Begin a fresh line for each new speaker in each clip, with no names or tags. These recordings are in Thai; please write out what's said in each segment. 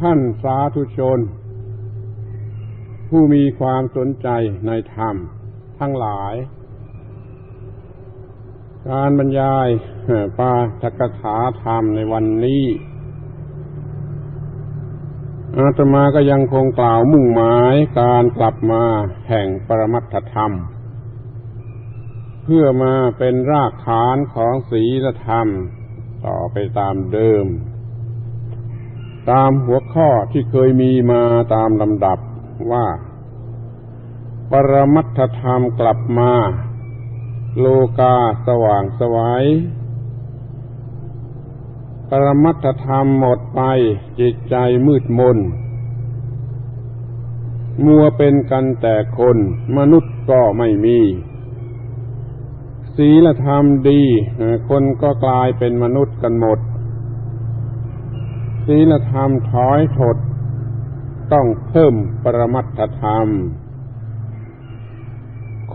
ท่านสาธุชน ผู้มีความสนใจในธรรมทั้งหลาย การบรรยายปาทกถาธรรมในวันนี้อาตมาก็ยังคงกล่าวมุ่งหมายการกลับมาแห่งปรมัตถธรรม เพื่อมาเป็นรากฐานของศีลธรรม ต่อไปตามเดิม ตามหัวข้อที่เคยมีมาตามลำดับว่า ปรมัตถธรรมกลับมา โลกาสว่างสวยัยปรมัตถธรรมหมดไปจิตใจมืดมน มัวเป็นกันแต่คนมนุษย์ก็ไม่มี ศีลธรรมดี คนก็กลายเป็นมนุษย์กันหมด ศีลธรรมถอยถด ต้องเพิ่มปรมัตถธรรม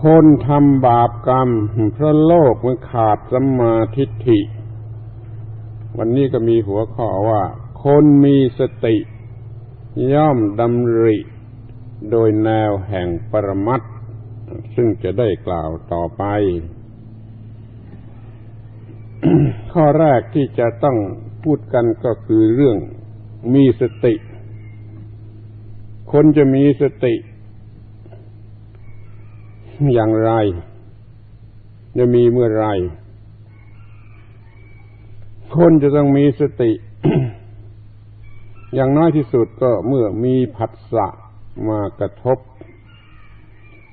คนทำบาปกรรมเพราะโลกมันขาดสัมมาทิฏฐิ วันนี้ก็มีหัวข้อว่า คนมีสติ ย่อมดำริ โดยแนวแห่งปรมัตซึ่งจะได้กล่าวต่อไป ข้อแรกที่จะต้อง พูดกันก็คือเรื่องมีสติ คนจะมีสติ อย่างไร จะมีเมื่อไร คนจะต้องมีสติ อย่างน้อยที่สุดก็เมื่อมีผัสสะมากระทบ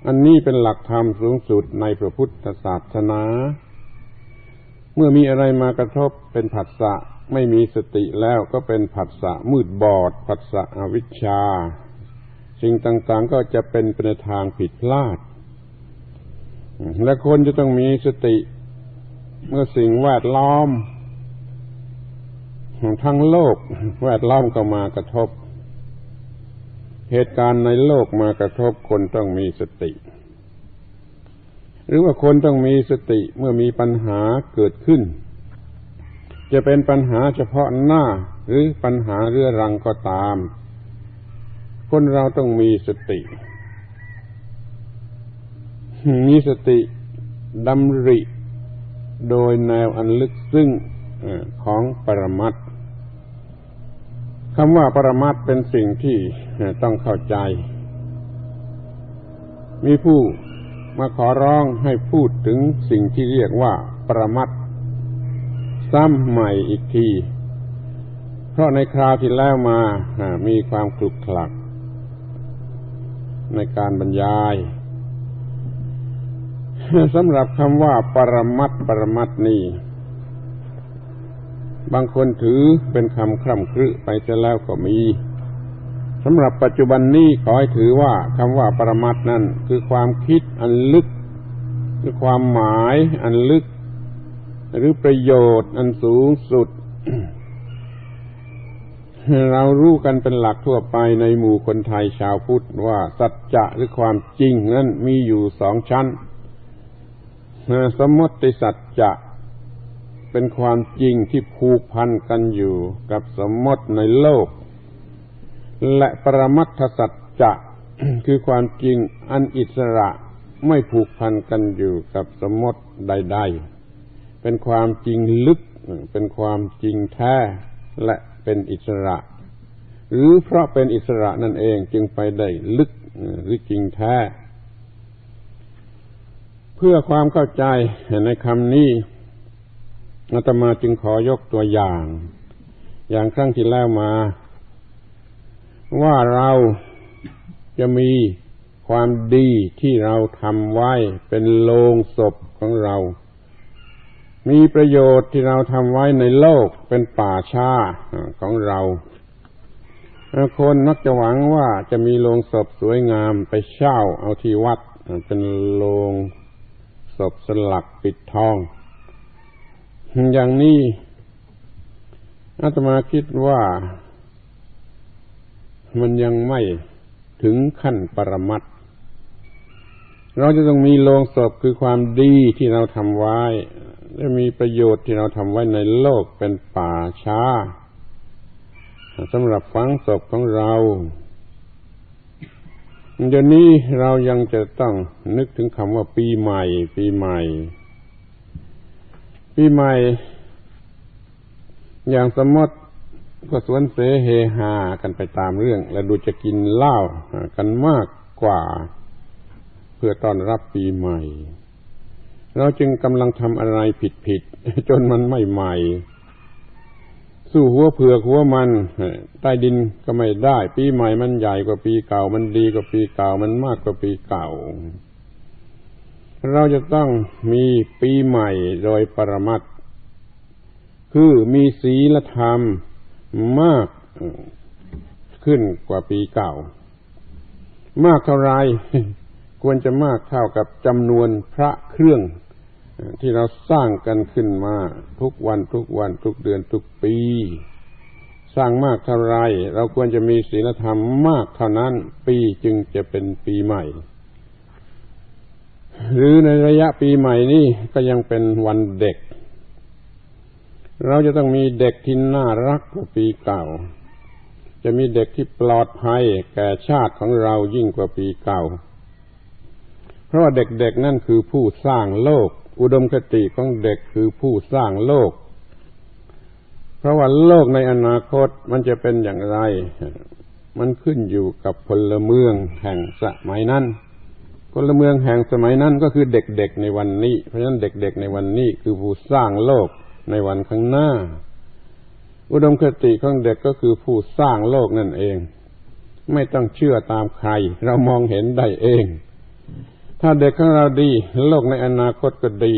อันนี้เป็นหลักธรรมสูงสุดในพระพุทธศาสนา เมื่อมีอะไรมากระทบเป็นผัสสะ ไม่มีสติแล้วก็เป็นผัสสะมืดบอด ผัสสะอวิชชา สิ่งต่างๆก็จะเป็นปในทางผิดพลาด และคนจะต้องมีสติ เมื่อสิ่งแวดล้อมทั้งโลกแวดล้อมก็มากระทบ เหตุการณ์ในโลกมากระทบคนต้องมีสติ หรือว่าคนต้องมีสติเมื่อมีปัญหาเกิดขึ้น จะเป็นปัญหาเฉพาะหน้า หรือปัญหาเรื้อรังก็ตาม คนเราต้องมีสติ มีสติดำริโดยแนวอันลึกซึ้งของปรมัตคำว่าปรมัตเป็นสิ่งที่ต้องเข้าใจ มีผู้มาขอร้องให้พูดถึงสิ่งที่เรียกว่าปรมัด ซ้ำใหม่อีกที เพราะในคราวที่แล้วมามีความคลุกคลัก ในการบรรยายสำหรับคำว่า ปรมัดปรมัดนี้บางคนถือเป็นคำคร่ำครึไปจะแล้วก็มีสำหรับปัจจุบันนี้ขอให้ถือว่าคำว่าปรมัตนั่นคือความคิดอันลึก คือความหมายอันลึก หรือประโยชน์อันสูงสุด เรารู้กันเป็นหลักทั่วไปในหมู่คนไทยชาวพุทธว่า สัจจะหรือความจริงนั้นมีอยู่สองชั้น สมมติสัจจะเป็นความจริงที่ผูกพันกันอยู่กับสมมติในโลก และปรมัตถสัจจะคือความจริงอันอิสระไม่ผูกพันกันอยู่กับสมมติใด ๆ เป็นความจริงลึก เป็นความจริงแท้และเป็นอิสระ หรือเพราะเป็นอิสระนั่นเองจึงไปได้ลึกหรือจริงแท้ เพื่อความเข้าใจในคำนี้อาตมาจึงขอยกตัวอย่าง อย่างครั้งที่แล้วมา ว่าเราจะมีความดีที่เราทำไว้เป็นโลงศพของเรา มีประโยชน์ที่เราทำไว้ในโลกเป็นป่าชาของเราคนนักจะหวังว่าจะมีโลงศพสวยงามไปเช่าเอาที่วัด เป็นโลงศพสลักปิดทอง อย่างนี้อาตมาคิดว่ามันยังไม่ถึงขั้นปรมัตเราจะต้องมีโลงศพคือความดีที่เราทำไว้ และมีประโยชน์ที่เราทำไว้ในโลกเป็นป่าช้าสำหรับฝังศพของเราเดี๋ยวนี้เรายังจะต้องนึกถึงคำว่าปีใหม่ ปีใหม่ ปีใหม่ อย่างสมมติก็สวนเสเฮฮากันไปตามเรื่อง และดูจะกินเหล้ากันมากกว่า เพื่อต้อนรับปีใหม่ เราจึงกำลังทำอะไรผิดๆจนมันไม่ใหม่ สู้หัวเผือกหัวมันใต้ดินก็ไม่ได้ ปีใหม่มันใหญ่กว่าปีเก่า มันดีกว่าปีเก่า มันมากกว่าปีเก่า เราจะต้องมีปีใหม่โดยปรมัตคือมีศีลธรรมมากขึ้นกว่าปีเก่า มากเท่าไรควรจะมากเท่ากับจำนวนพระเครื่อง ที่เราสร้างกันขึ้นมา ทุกวันทุกวันทุกเดือนทุกปี สร้างมากเท่าไร เราควรจะมีศีลธรรมมากเท่านั้น ปีจึงจะเป็นปีใหม่ หรือในระยะปีใหม่นี้ก็ยังเป็นวันเด็ก เราจะต้องมีเด็กที่น่ารักกว่าปีเก่า จะมีเด็กที่ปลอดภัยแก่ชาติของเรายิ่งกว่าปีเก่า เพราะว่าเด็กๆนั่นคือผู้สร้างโลก อุดมคติของเด็กคือผู้สร้างโลก เพราะว่าโลกในอนาคตมันจะเป็นอย่างไร มันขึ้นอยู่กับพลเมืองแห่งสมัยนั้นพลเมืองแห่งสมัยนั้นก็คือเด็กๆในวันนี้ เพราะฉะนั้นเด็กๆในวันนี้คือผู้สร้างโลกในวันข้างหน้า อุดมคติของเด็กก็คือผู้สร้างโลกนั่นเอง ไม่ต้องเชื่อตามใคร เรามองเห็นได้เอง ถ้าเด็กของเราดี โลกในอนาคตก็ดี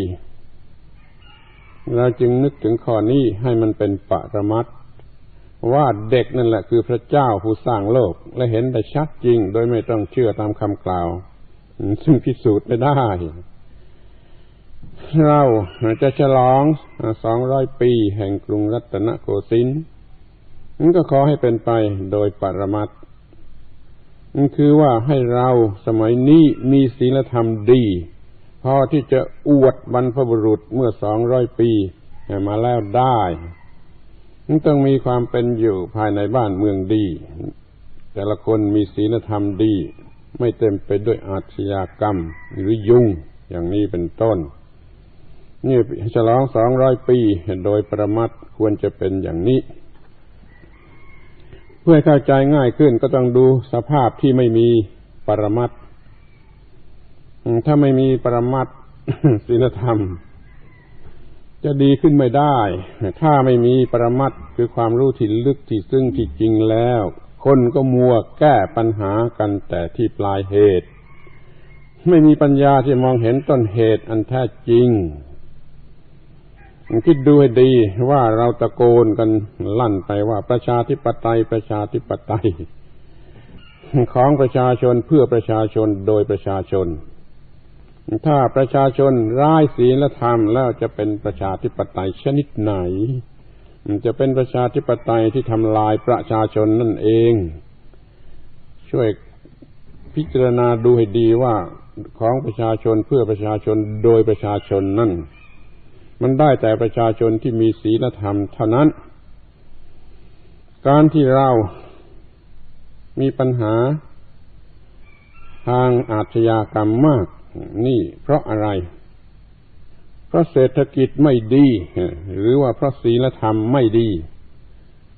เราจึงนึกถึงข้อนี้ให้มันเป็นปรมัตว่าเด็กนั่นแหละคือพระเจ้าผู้สร้างโลก และเห็นได้ชัดจริง โดยไม่ต้องเชื่อตามคำกล่าว ซึ่งพิสูจน์ไม่ได้ เราจะฉลองสองร้อยปีแห่งกรุงรัตนโกสินทร์นั้นก็ขอให้เป็นไปโดยปรมัต นั่นคือว่าให้เราสมัยนี้มีศีลธรรมดี พอที่จะอวดบรรพบุรุษเมื่อสองร้อยปีมาแล้วได้มันต้องมีความเป็นอยู่ภายในบ้านเมืองดี แต่ละคนมีศีลธรรมดี ไม่เต็มไปด้วยอาชญากรรม หรือยุ่งอย่างนี้เป็นต้น นี่ฉลองสองร้อยปีโดยประมัดควรจะเป็นอย่างนี้ เพื่อเข้าใจง่ายขึ้นก็ต้องดูสภาพที่ไม่มีปรมัตถ้าไม่มีปรมัตศีลธรรม จะดีขึ้นไม่ได้ ถ้าไม่มีปรมัตคือความรู้ที่ลึกที่ซึ่งที่จริงแล้ว คนก็มัวแก้ปัญหากันแต่ที่ปลายเหตุ ไม่มีปัญญาที่มองเห็นต้นเหตุอันแท้จริง คิดดูให้ดีว่าเราตะโกนกันลั่นไปว่าประชาธิปไตยประชาธิปไตย ของประชาชนเพื่อประชาชนโดยประชาชน ถ้าประชาชนร้ายศีลธรรมแล้วจะเป็นประชาธิปไตยชนิดไหน จะเป็นประชาธิปไตยที่ทำลายประชาชนนั่นเอง ช่วยพิจารณาดูให้ดีว่าของประชาชนเพื่อประชาชนโดยประชาชนนั่น มันได้แต่ประชาชนที่มีศีลธรรมเท่านั้น การที่เรามีปัญหา ทางอาชญากรรมมาก นี่เพราะอะไร เพราะเศรษฐกิจไม่ดี หรือว่าเพราะศีลธรรมไม่ดี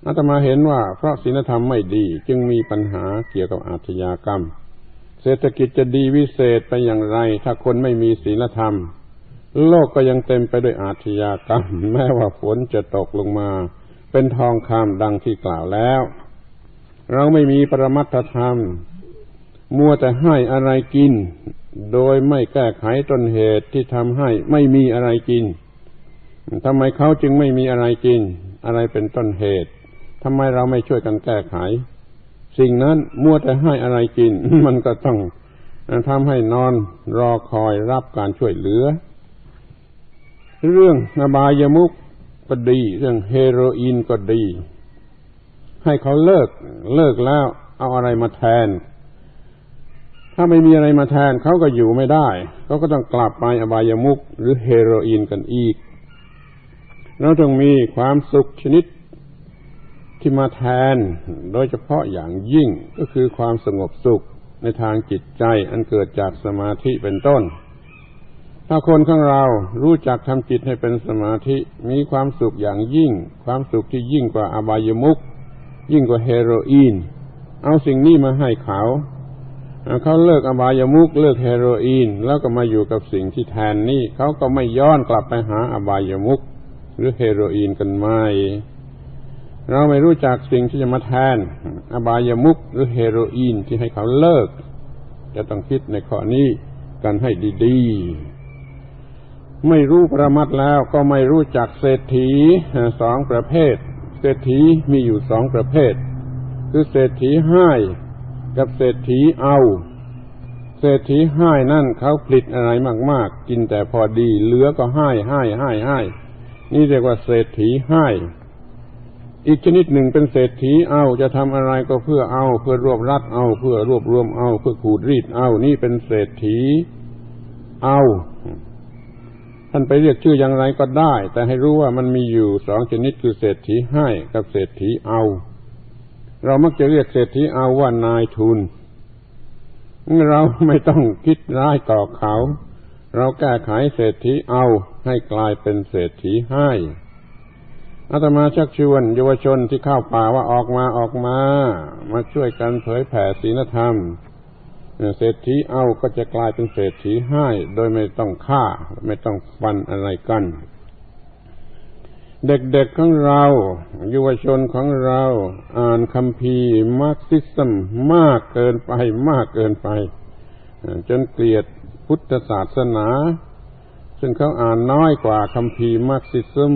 อาตมาเห็นว่า เพราะศีลธรรมไม่ดีจึงมีปัญหาเกี่ยวกับอาชญากรรม เศรษฐกิจจะดีวิเศษไปอย่างไร ถ้าคนไม่มีศีลธรรม โลกก็ยังเต็มไปด้วยอาชญากรรม แม้ว่าฝนจะตกลงมา เป็นทองคำดังที่กล่าวแล้ว เราไม่มีปรมัตธรรม มัวแต่ให้อะไรกิน โดยไม่แก้ไขต้นเหตุที่ทำให้ไม่มีอะไรกินทำไมเขาจึงไม่มีอะไรกิน อะไรเป็นต้นเหตุทำไมเราไม่ช่วยกันแก้ไข สิ่งนั้นมัวแต่ให้อะไรกิน มันก็ต้องทำให้นอนรอคอยรับการช่วยเหลือ เรื่องอบายมุกก็ดี เรื่องเฮโรอีนก็ดี ให้เขาเลิกเลิกแล้วเอาอะไรมาแทน ถ้าไม่มีอะไรมาแทนเขาก็อยู่ไม่ได้เขาก็ต้องกลับไปอบายมุกหรือเฮโรอีนกันอีกเราต้องมีความสุขชนิดที่มาแทนโดยเฉพาะอย่างยิ่งก็คือความสงบสุขในทางจิตใจอันเกิดจากสมาธิเป็นต้น ถ้าคนของเรารู้จักทำจิตให้เป็นสมาธิมีความสุขอย่างยิ่ง ความสุขที่ยิ่งกว่าอบายมุขยิ่งกว่าเฮโรอีน เอาสิ่งนี้มาให้เขาเขาเลิกอบายมุขเลิกเฮโรอีน แล้วก็มาอยู่กับสิ่งที่แทนนี่เขาก็ไม่ย้อนกลับไปหาอบายมุขหรือเฮโรอีนกันไม่เราไม่รู้จักสิ่งที่จะมาแทน อบายามุกหรือเฮโรอีนที่ให้เขาเลิก จะต้องคิดในข้อนี้กันให้ดี ๆ ไม่รู้ประมัดแล้วก็ไม่รู้จักเศรษฐีสองประเภท เศรษฐีมีอยู่สองประเภท คือเศรษฐีให้กับเศรษฐีเอา เศรษฐีให้นั่นเขาผลิตอะไรมาก ๆ กินแต่พอดี เหลือก็ให้ให้ให้ให้นี่เรียกว่าเศรษฐีให้อีกชนิดหนึ่งเป็นเศรษฐีเอาจะทำอะไรก็เพื่อเอา เพื่อรวบรัดเอา เพื่อรวบรวมเอา เพื่อขูดรีดเอา นี่เป็นเศรษฐีเอา ท่านไปเรียกชื่ออย่างไรก็ได้ แต่ให้รู้ว่ามันมีอยู่สองชนิดคือเศรษฐีให้กับเศรษฐีเอา เรามักจะเรียกเศรษฐีเอาว่านายทุน เราไม่ต้องคิดร้ายต่อเขา เราแก้ไขเศรษฐีเอาให้กลายเป็นเศรษฐีให้อาตมาชักชวนเยาวชนที่เข้าป่าว่าออกมาออกมา มาช่วยกันเผยแผ่ศีลธรรม เศรษฐีเอาก็จะกลายเป็นเศรษฐีให้ โดยไม่ต้องฆ่า ไม่ต้องฟันอะไรกัน เด็กๆของเราเยาวชนของเราอ่านคำพีมาร์กซิซึมมากเกินไปมากเกินไป จนเกลียดพุทธศาสนา ซึ่งเขาอ่านน้อยกว่าคำพีมาร์กซิซึม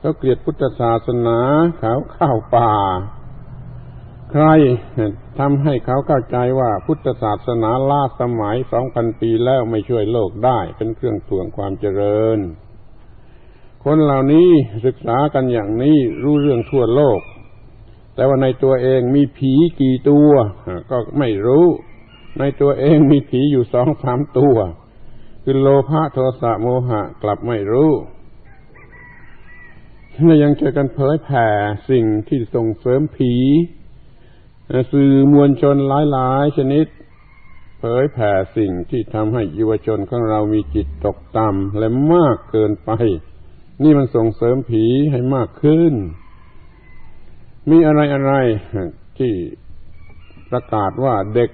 เขาเกลียดพุทธศาสนาเขาเข้าป่า ใครทำให้เขาเข้าใจว่าพุทธศาสนาล้าสมัยสองพันปีแล้วไม่ช่วยโลกได้ เป็นเครื่องถ่วงความเจริญ คนเหล่านี้ศึกษากันอย่างนี้รู้เรื่องทั่วโลก แต่ว่าในตัวเองมีผีกี่ตัว ก็ไม่รู้ ในตัวเองมีผีอยู่สองสามตัว คือโลภะโทสะโมหะกลับไม่รู้และยังช่วยกันเผยแผ่สิ่งที่ส่งเสริมผี สื่อมวลชนหลายๆ ชนิด เผยแผ่สิ่งที่ทำให้ยุวชนของเรามีจิตตกต่ำและมากเกินไป นี่มันส่งเสริมผีให้มากขึ้น มีอะไรอะไรที่ประกาศว่าเด็ก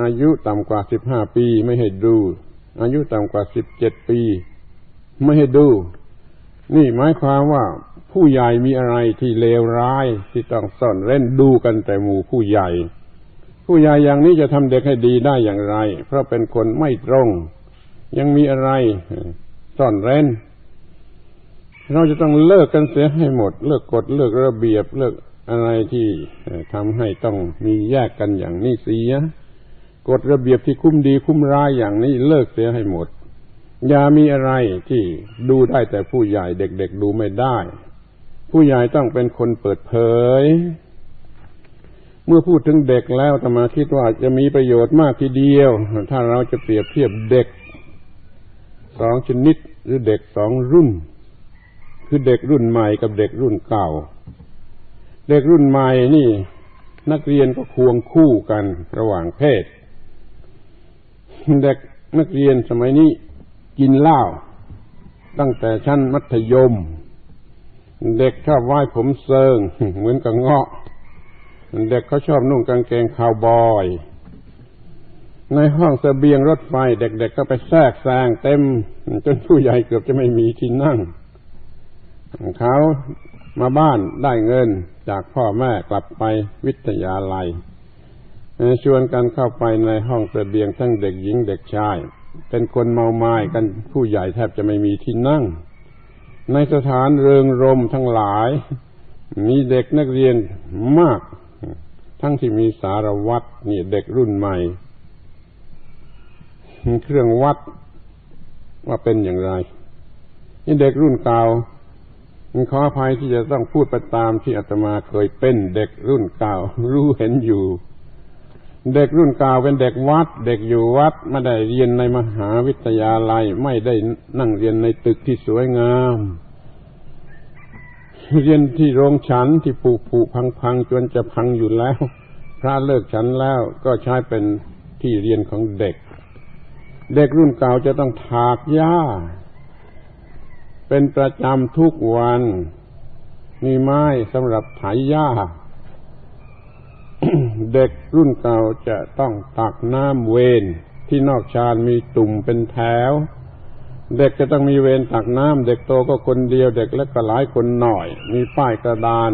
อายุต่ำกว่าสิบห้าปีไม่ให้ดู อายุต่ำกว่าสิบเจ็ดปี ไม่ให้ดู นี่หมายความว่าผู้ใหญ่มีอะไรที่เลวร้ายที่ต้องซ่อนเล่นดูกันแต่หมู่ผู้ใหญ่ ผู้ใหญ่อย่างนี้จะทำเด็กให้ดีได้อย่างไร เพราะเป็นคนไม่ตรง ยังมีอะไรซ่อนเร้น เราจะต้องเลิกกันเสียให้หมด เลิกกฎเลิกระเบียบเลิกอะไรที่ทำให้ต้องมีแยกกันอย่างนี้เสียกฎระเบียบที่คุ้มดีคุ้มร้ายอย่างนี้เลิกเสียให้หมด ย่ามีอะไรที่ดูได้แต่ผู้ใหญ่เด็กๆดูไม่ได้ ผู้ใหญ่ต้องเป็นคนเปิดเผย เมื่อพูดถึงเด็กแล้วธรรมาคิดว่าจะมีประโยชน์มากทีเดียว ถ้าเราจะเปรียบเทียบเด็กสองชนิดหรือเด็กสองรุ่น คือเด็กรุ่นใหม่กับเด็กรุ่นเก่า เด็กรุ่นใหม่นี่ นักเรียนก็ควงคู่กันระหว่างเพศ เด็กนักเรียนสมัยนี้ กินเหล้าตั้งแต่ชั้นมัธยม เด็กชอบไหว้ผมเซิง เหมือนกับเงาะ เด็กเขาชอบนุ่งกางเกงคาวบอย ในห้องสเสบียงรถไฟ เด็กๆก็ไปแทรกแซงเต็ม จนผู้ใหญ่เกือบจะไม่มีที่นั่ง เขามาบ้านได้เงินจากพ่อแม่กลับไปวิทยาลัยชวนกันเข้าไปในห้องสเสบียงทั้งเด็กหญิงเด็กชาย เป็นคนเมาไม้กันผู้ใหญ่แทบจะไม่มีที่นั่ง ในสถานเริงรมทั้งหลาย มีเด็กนักเรียนมาก ทั้งที่มีสารวัตรนี่เด็กรุ่นใหม่ เครื่องวัดว่าเป็นอย่างไร นี่เด็กรุ่นเก่าขออภัยที่จะต้องพูดไปตามที่อาตมาเคยเป็นเด็กรุ่นเก่ารู้เห็นอยู่ เด็กรุ่นเก่าเป็นเด็กวัด เด็กอยู่วัดไม่ได้เรียนในมหาวิทยาลัย ไม่ได้นั่งเรียนในตึกที่สวยงาม เรียนที่โรงฉันที่ผุผุพังพังจนจะพังอยู่แล้ว พระเลิกฉันแล้วก็ใช้เป็นที่เรียนของเด็ก เด็กรุ่นเก่าจะต้องถากหญ้า เป็นประจำทุกวัน มีไม้สำหรับไถหญ้า เด็กรุ่นเก่าจะต้องตักน้ำเวนที่นอกชานมีตุ่มเป็นแถว เด็กจะต้องมีเวรตักน้ำเด็กโตก็คนเดียวเด็กเล็กก็หลายคนหน่อย มีป้ายกระดาน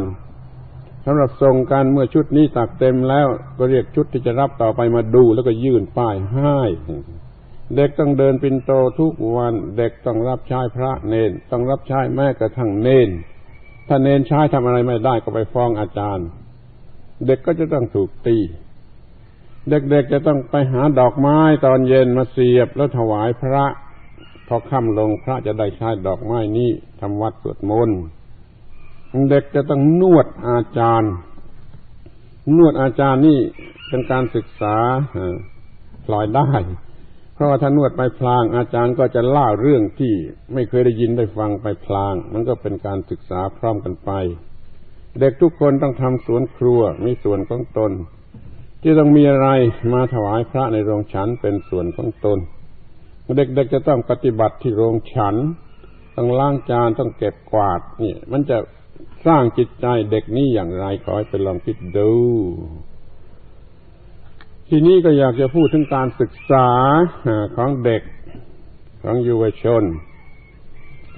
สำหรับส่งกันเมื่อชุดนี้ตักเต็มแล้วก็เรียกชุดที่จะรับต่อไปมาดูแล้วก็ยื่นป้ายให้ เด็กต้องเดินปินโตทุกวัน เด็กต้องรับใช้พระเนนต้องรับใช้แม่กระทั่งเนนถ้าเนนใช้ทำอะไรไม่ได้ก็ไปฟ้องอาจารย์ เด็กก็จะต้องถูกตี เด็กๆจะต้องไปหาดอกไม้ตอนเย็นมาเสียบแล้วถวายพระพอค่ำลงพระจะได้ใช้ดอกไม้นี้ทำวัดสวดมนต์เด็กจะต้องนวดอาจารย์ นวดอาจารย์นี่เป็นการศึกษาปล่อยได้ เพราะว่าถ้านวดไปพลาง อาจารย์ก็จะเล่าเรื่องที่ไม่เคยได้ยินได้ฟังไปพลาง มันก็เป็นการศึกษาพร้อมกันไป เด็กทุกคนต้องทำสวนครัวมีส่วนของตน ที่ต้องมีอะไรมาถวายพระในโรงฉันเป็นส่วนของตน เด็กๆจะต้องปฏิบัติที่โรงฉัน ต้องล้างจานต้องเก็บกวาดนี่มันจะสร้างจิตใจเด็กนี้อย่างไรขอให้ไปลองคิดดู ทีนี้ก็อยากจะพูดถึงการศึกษาของเด็กของเยาวชน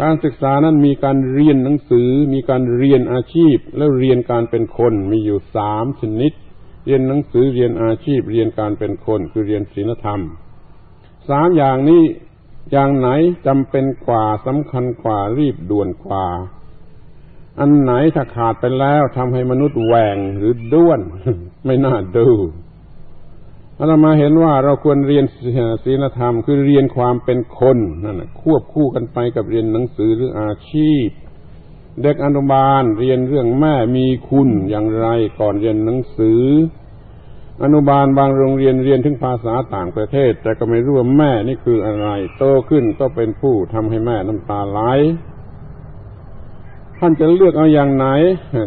การศึกษานั้นมีการเรียนหนังสือ มีการเรียนอาชีพ แล้วเรียนการเป็นคนมีอยู่สามชนิด เรียนหนังสือเรียนอาชีพ เรียนการเป็นคน คือเรียนศีลธรรมสามอย่างนี้อย่างไหนจำเป็นกว่าสำคัญกว่ารีบด่วนกว่า อันไหนถ้าขาดไปแล้วทำให้มนุษย์แหวงหรือด้วน ไม่น่าดู อามาเห็นว่าเราควรเรียนศีลธรรม คือเรียนความเป็นคนนั่นควบคู่กันไปกับเรียนหนังสือหรืออาชีพ เด็กอนุบาลเรียนเรื่องแม่มีคุณอย่างไรก่อนเรียนหนังสือ อนุบาลบางโรงเรียนเรียนถึงภาษาต่างประเทศ แต่ก็ไม่รู้ว่าแม่นี่คืออะไร โตขึ้นก็เป็นผู้ทำให้แม่น้ำตาไหลท่านจะเลือกเอาอย่างไหน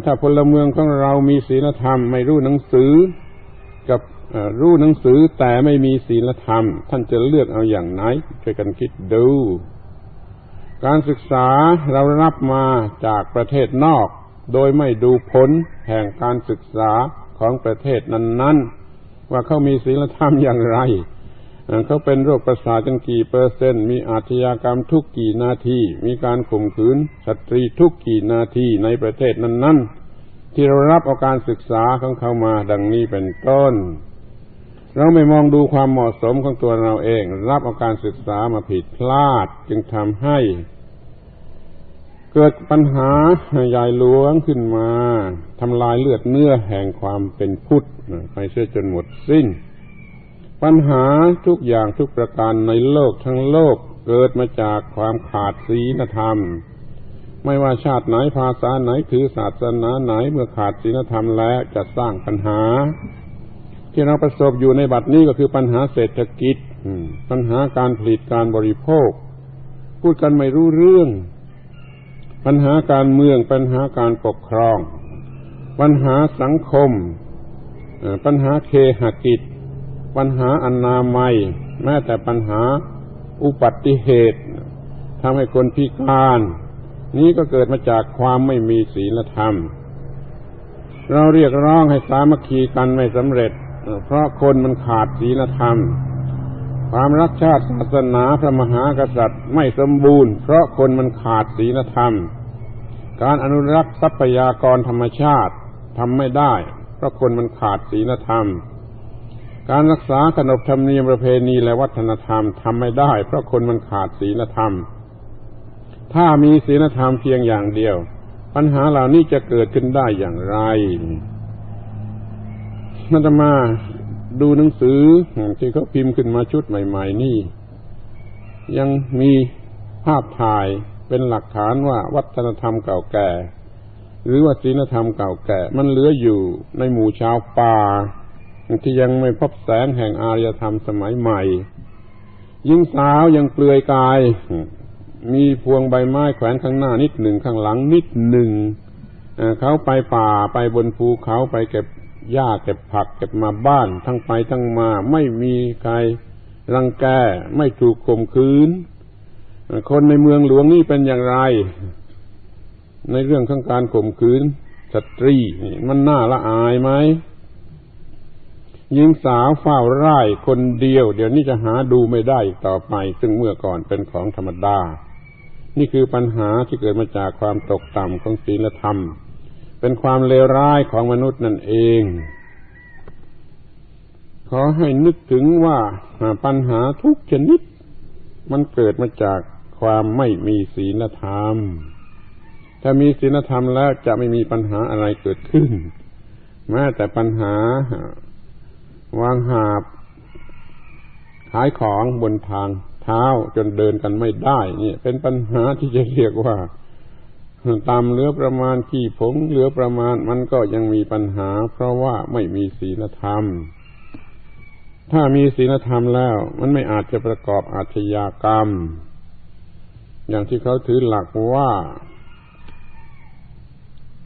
ถ้าพลเมืองของเรามีศีลธรรมไม่รู้หนังสือ กับ รู้หนังสือแต่ไม่มีศีลธรรม ท่านจะเลือกเอาอย่างไหนช่วยกันคิดดู การศึกษาเรารับมาจากประเทศนอก โดยไม่ดูผลแห่งการศึกษาของประเทศนั้น ๆ ว่าเขามีศีลธรรมอย่างไร เขาเป็นโรคประสาทกันกี่เปอร์เซ็นต์ มีอาชญากรรมทุกกี่นาที มีการข่มขืนสตรีทุกกี่นาทีในประเทศนั้น ๆ ที่เรารับเอาการศึกษาของเขามาดังนี้เป็นต้น เราไม่มองดูความเหมาะสมของตัวเราเอง รับเอาการศึกษามาผิดพลาดจึงทำให้ เกิดปัญหาใหญ่หลวงขึ้นมาทำลายเลือดเนื้อแห่งความเป็นพุทธไปเสียจนหมดสิ้น ปัญหาทุกอย่างทุกประการในโลกทั้งโลกเกิดมาจากความขาดศีลธรรม ไม่ว่าชาติไหนภาษาไหนถือศาสนาไหนเมื่อขาดศีลธรรมแล้วจะสร้างปัญหา ที่เราประสบอยู่ในบัดนี้ก็คือปัญหาเศรษฐกิจปัญหาการผลิตการบริโภค พูดกันไม่รู้เรื่อง ปัญหาการเมืองปัญหาการปกครอง ปัญหาสังคม ปัญหาเคหกิจ ปัญหาอนามัย แม้แต่ปัญหาอุบัติเหตุทำให้คนพิการ นี้ก็เกิดมาจากความไม่มีศีลธรรม เราเรียกร้องให้สามัคคีกันไม่สำเร็จ เพราะคนมันขาดศีลธรรม ความรักชาติศาสนาพระมหากษัตริย์ไม่สมบูรณ์ เพราะคนมันขาดศีลธรรม การอนุรักษ์ทรัพยากรธรรมชาติทำไม่ได้ เพราะคนมันขาดศีลธรรม การรักษาขนบธรรมเนียมประเพณีและวัฒนธรรมทำไม่ได้ เพราะคนมันขาดศีลธรรม ถ้ามีศีลธรรมเพียงอย่างเดียว ปัญหาเหล่านี้จะเกิดขึ้นได้อย่างไร นจะมาดูหนังสือที่เขาพิมพ์ขึ้นมาชุดใหม่ ๆ นี่ ยังมีภาพถ่ายเป็นหลักฐานว่าวัฒนธรรมเก่าแก่ หรือว่าศีลธรรมเก่าแก่ มันเหลืออยู่ในหมู่ชาวป่าที่ยังไม่พบแสงแห่งอารยธรรมสมัยใหม่ยิงสาวยังเปลือยกาย มีพวงใบไม้แขวนข้างหน้านิดหนึ่งข้างหลังนิดหนึ่งเขาไปป่าไปบนภูเขาไปเก็บ หญ้าเก็บผักเก็บมาบ้านทั้งไปทั้งมา ไม่มีใครรังแกไม่ถูกข่มขืน คนในเมืองหลวงนี่เป็นอย่างไร ในเรื่องของการข่มขืนสตรีมันน่าละอายไหมหญิงสาวเฝ้าไร่คนเดียว เดี๋ยวนี้จะหาดูไม่ได้ต่อไป ซึ่งเมื่อก่อนเป็นของธรรมดา นี่คือปัญหาที่เกิดมาจากความตกต่ำของศีลธรรม เป็นความเลวร้ายของมนุษย์นั่นเอง ขอให้นึกถึงว่าปัญหาทุกชนิด มันเกิดมาจากความไม่มีศีลธรรม ถ้ามีศีลธรรมแล้วจะไม่มีปัญหาอะไรเกิดขึ้น แม้แต่ปัญหาวางหาบขายของบนทางเท้าจนเดินกันไม่ได้ นี่เป็นปัญหาที่จะเรียกว่า ตามเหลือประมาณขี้ผงเหลือประมาณมันก็ยังมีปัญหา เพราะว่าไม่มีศีลธรรม ถ้ามีศีลธรรมแล้ว มันไม่อาจจะประกอบอาชญากรรม อย่างที่เขาถือหลักว่า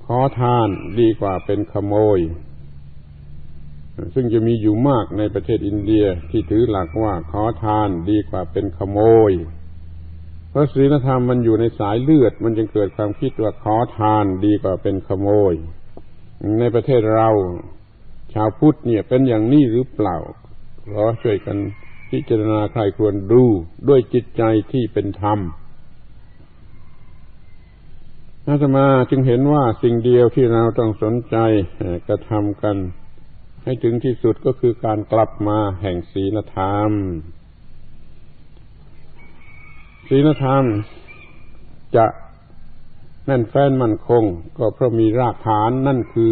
ขอทานดีกว่าเป็นขโมย ซึ่งจะมีอยู่มากในประเทศอินเดียที่ถือหลักว่าขอทานดีกว่าเป็นขโมย พราะศีลธรรมมันอยู่ในสายเลือด มันจึงเกิดความคิดว่าขอทานดีกว่าเป็นขโมย ในประเทศเรา ชาวพุทธเนี่ยเป็นอย่างนี้หรือเปล่าขอช่วยกันพิจารณาใครควรดูด้วยจิตใจที่เป็นธรรมอาตมาจึงเห็นว่าสิ่งเดียวที่เราต้องสนใจกระทำกัน ให้ถึงที่สุดก็คือการกลับมาแห่งศีลธรรม ศีลธรรมจะแน่นแฟ้นมั่นคง ก็เพราะมีรากฐานนั่นคือ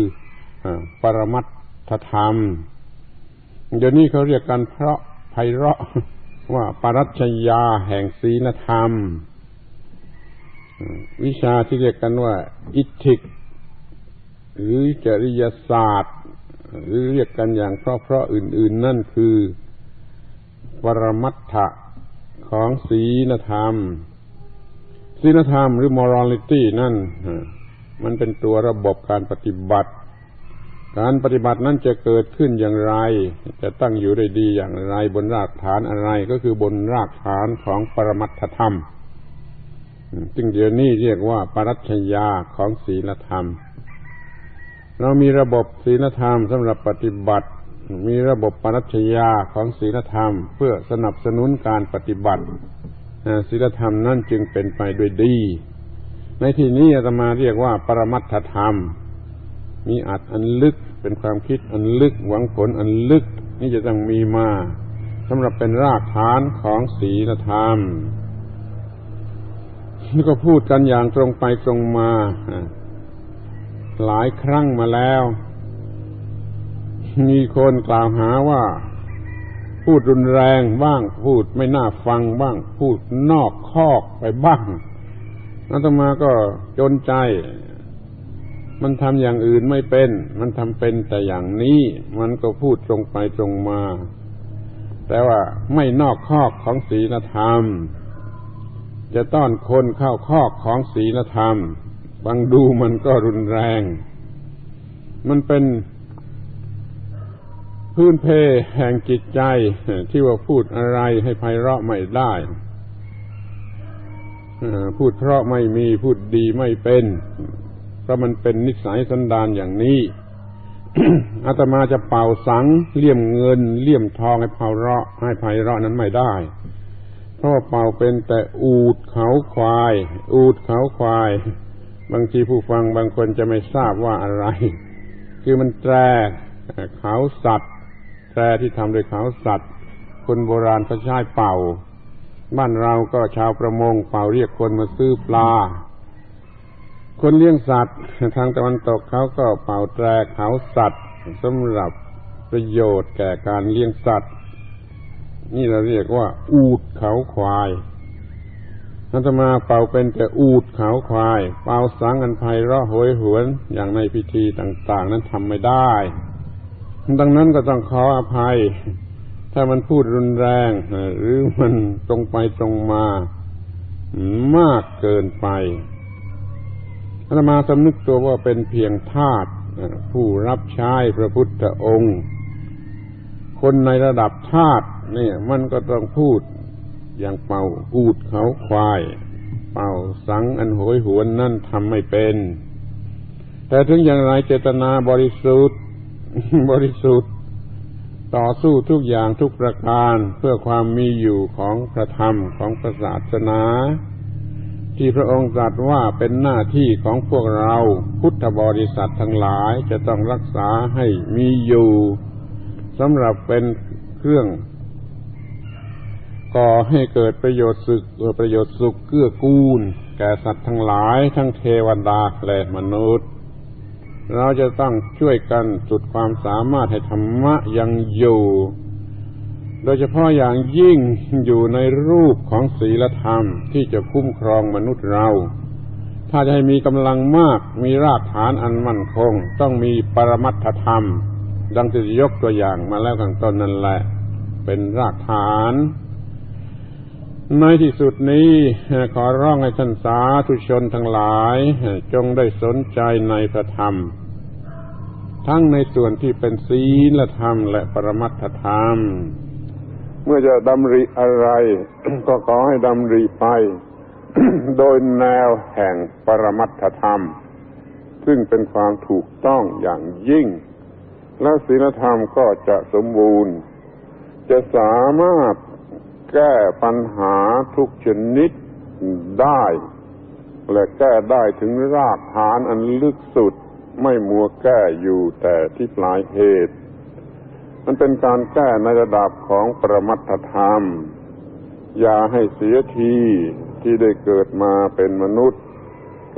ปรมัตถธรรม เดี๋ยวนี้เขาเรียกกันเพราะไพเราะว่าปรัชญาแห่งศีลธรรม วิชาที่เรียกกันว่า อิทธิก หรือจริยศาสตร์ หรือเรียกกันอย่างเพราะๆอื่น ๆ นั่นคือ ปรมัตถ ของศีลธรรมศีลธรรมหรือ morality นั่นมันเป็นตัวระบบการปฏิบัติ การปฏิบัตินั้นจะเกิดขึ้นอย่างไร จะตั้งอยู่ได้ดีอย่างไร บนรากฐานอะไรก็คือบนรากฐานของปรมัตถธรรมซึ่งเดี๋ยวนี้เรียกว่าปรัชญาของศีลธรรม เรามีระบบศีลธรรมสำหรับปฏิบัติ มีระบบปรัชญาของศีลธรรม เพื่อสนับสนุนการปฏิบัติศีลธรรมนั่นจึงเป็นไปด้วยดี ในที่นี้อาตมาเรียกว่า ปรมัตถธรรม มีอัดอันลึกเป็นความคิดอันลึกหวังผลอันลึก นี่จะต้องมีมาสำหรับเป็นรากฐานของศีลธรรมนี่ก็พูดกันอย่างตรงไปตรงมา หลายครั้งมาแล้ว มีคนกล่าวหาว่า พูดรุนแรงบ้าง พูดไม่น่าฟังบ้าง พูดนอกคอกไปบ้างอาตมาก็จนใจ มันทำอย่างอื่นไม่เป็น มันทำเป็นแต่อย่างนี้ มันก็พูดตรงไปตรงมา แต่ว่าไม่นอกคอกของศีลธรรม จะต้อนคนเข้าคอกของศีลธรรมฟังดูมันก็รุนแรง มันเป็น พื้นเพแห่งจิตใจที่ว่าพูดอะไรให้ไพเราะไม่ได้พูดเพราะไม่มีพูดดีไม่เป็น เพราะมันเป็นนิสัยสันดานอย่างนี้อาตมาจะเป่าสังเลี่ยมเงิน เลี่ยมทองให้ไพเราะ ให้ไพเราะนั้นไม่ได้ เพราะเป่าเป็นแต่อูดเขาควาย อูดเขาควาย บางทีผู้ฟังบางคนจะไม่ทราบว่าอะไร คือมันแตรเขาสัตว์ แตรที่ทำโดยเขาสัตว์ คนโบราณเขาใช้เป่า บ้านเราก็ชาวประมงเป่าเรียกคนมาซื้อปลา คนเลี้ยงสัตว์ ทางตะวันตกเขาก็เป่าแตรเขาสัตว์สำหรับประโยชน์แก่การเลี้ยงสัตว์ นี่เราเรียกว่า อูดเขาควายอาตมาเป่าเป็นแต่อูดเขาควาย เป่าสังอันไพเราะโหยหวนอย่างในพิธีต่าง ๆ นั้นทำไม่ได้ ดังนั้นก็ต้องขออภัย ถ้ามันพูดรุนแรง หรือมันตรงไปตรงมา มากเกินไปอาตมาสำนึกตัวว่าเป็นเพียงทาสผู้รับใช้พระพุทธองค์ คนในระดับทาสเนี่ย มันก็ต้องพูดอย่างเป่าอูดเขาควาย เป่าสังอันโหยหวนนั่นทำไม่เป็น แต่ถึงอย่างไรเจตนาบริสุทธิ์ บริสุทธิ์ ต่อสู้ทุกอย่างทุกประการเพื่อความมีอยู่ของพระธรรมของพระศาสนา ที่พระองค์ตรัสว่าเป็นหน้าที่ของพวกเราพุทธบริษัททั้งหลายจะต้องรักษาให้มีอยู่สำหรับเป็นเครื่องก่อให้เกิดประโยชน์สุขประโยชน์สุขเกื้อกูล แก่สัตว์ทั้งหลายทั้งเทวดาและมนุษย์ เราจะต้องช่วยกันสุดความสามารถให้ธรรมะยังอยู่ โดยเฉพาะอย่างยิ่งอยู่ในรูปของศีลธรรมที่จะคุ้มครองมนุษย์เรา ถ้าจะให้มีกำลังมากมีรากฐานอันมั่นคง ต้องมีปรมัตถธรรม ดังที่ยกตัวอย่างมาแล้วข้างต้นนั่นแหละ เป็นรากฐาน ในที่สุดนี้ขอร้องให้ท่านสาธุชนทั้งหลาย จงได้สนใจในพระธรรม ทั้งในส่วนที่เป็นศีลธรรมและปรมัตถธรรม เมื่อจะดำริอะไร ก็ขอให้ดำริไป โดยแนวแห่งปรมัตถธรรม ซึ่งเป็นความถูกต้องอย่างยิ่ง และศีลธรรมก็จะสมบูรณ์ จะสามารถ แก้ปัญหาทุกชนิดได้ และแก้ได้ถึงรากฐานอันลึกสุด ไม่มัวแก้อยู่แต่ที่ปลายเหตุ มันเป็นการแก้ในระดับของประมัตธรรม อย่าให้เสียทีที่ได้เกิดมาเป็นมนุษย์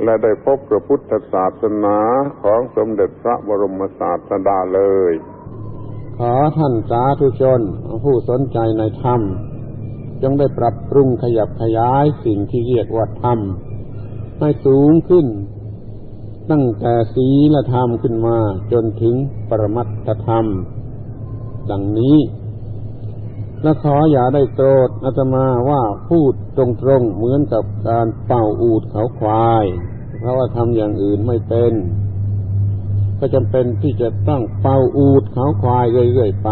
และได้พบพระพุทธศาสนาของสมเด็จพระบรมศาสดาเลย ขอท่านสาธุชน ผู้สนใจในธรรม จงได้ปรับปรุงขยับขยายสิ่งที่เรียกว่าธรรมให้สูงขึ้น ตั้งแต่ศีลธรรมขึ้นมาจนถึงปรมัตถธรรม ดังนี้ และขออย่าได้โกรธอาตมาว่าพูดตรงๆเหมือนกับการเป่าอูดเขาควาย เพราะว่าทำอย่างอื่นไม่เป็น ก็จำเป็นที่จะต้องเป่าอูดเขาควายเรื่อยๆไป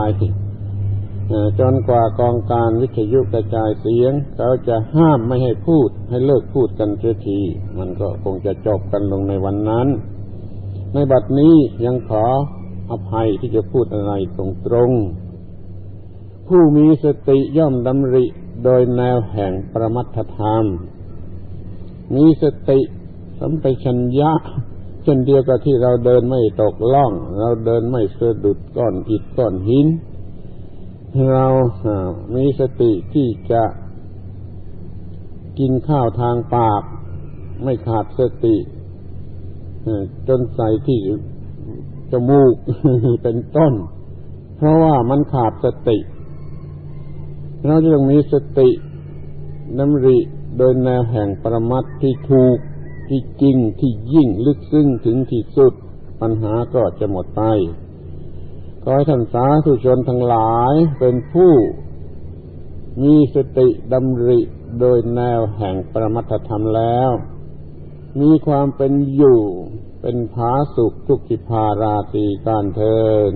จนกว่ากองการวิทยุกระจายเสียง เขาจะห้ามไม่ให้พูด ให้เลิกพูดกันเสียที มันก็คงจะจบกันลงในวันนั้น ในบัดนี้ยังขออภัยที่จะพูดอะไรตรงๆผู้มีสติย่อมดำริโดยแนวแห่งประมัตธรรม มีสติสัมปชัญญะเช่นเดียวกับที่เราเดินไม่ตกล่อง เราเดินไม่สะดุดก้อนอิฐก้อนหิน เรามีสติที่จะกินข้าวทางปาก ไม่ขาดสติจนใส่ที่จมูกเป็นต้น เพราะว่ามันขาดสติ เราจะต้องมีสติน้ำริโดยแนวแห่งประมัดที่ถูกที่จริงที่ยิ่งลึกซึ้งถึงที่สุด ปัญหาก็จะหมดไป ขอให้ท่านสาธุชนทั้งหลายเป็นผู้มีสติดำริโดยแนวแห่งปรมัตธรรมแล้ว มีความเป็นอยู่เป็นผาสุขทุกขิภาราตีการเทิน